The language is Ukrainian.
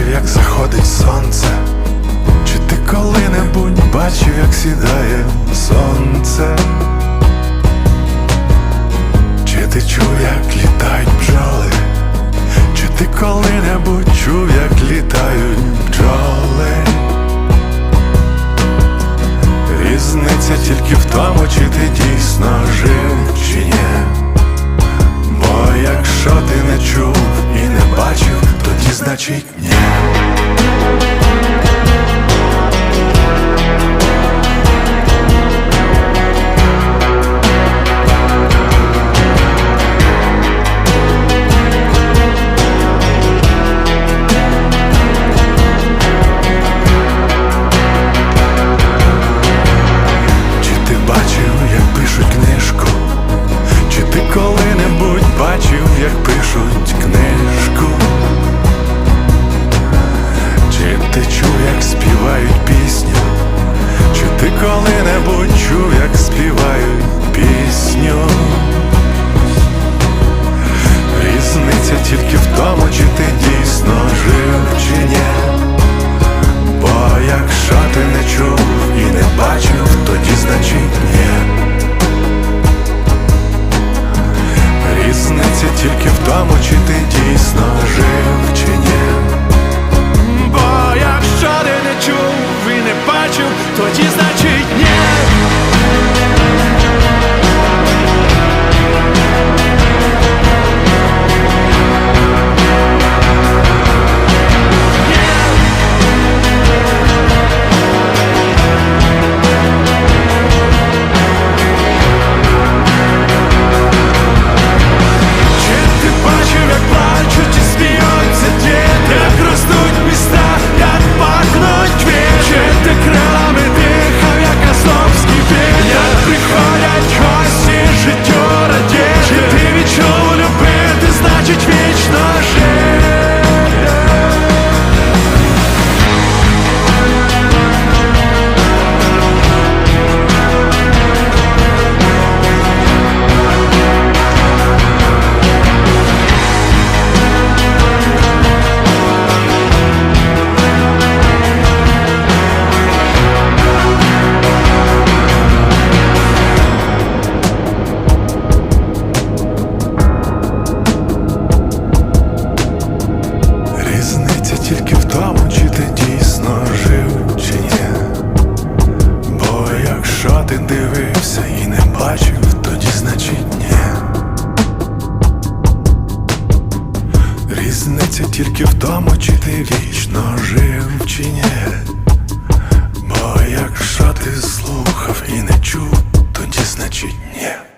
бачив, як заходить сонце, чи ти коли-небудь бачив, як сідає сонце, чи ти чув, як літають бджоли, чи ти коли-небудь чув, як літають бджоли? Значить ні. Як пишуть книжку? Ти чув, як співають пісню? Чи ти коли-небудь чув, як співають пісню? Різниця тільки в тому, чи ти дійсно жив, чи ні. Бо якщо ти не чув і не бачив, тоді значить ні. Різниця тільки в тому, чи ти дійсно жив, тоді значить ти дивився і не бачив, тоді значить ні. Різниця тільки в тому, чи ти вічно жив, чи ні. Бо якщо ти слухав і не чув, тоді значить ні.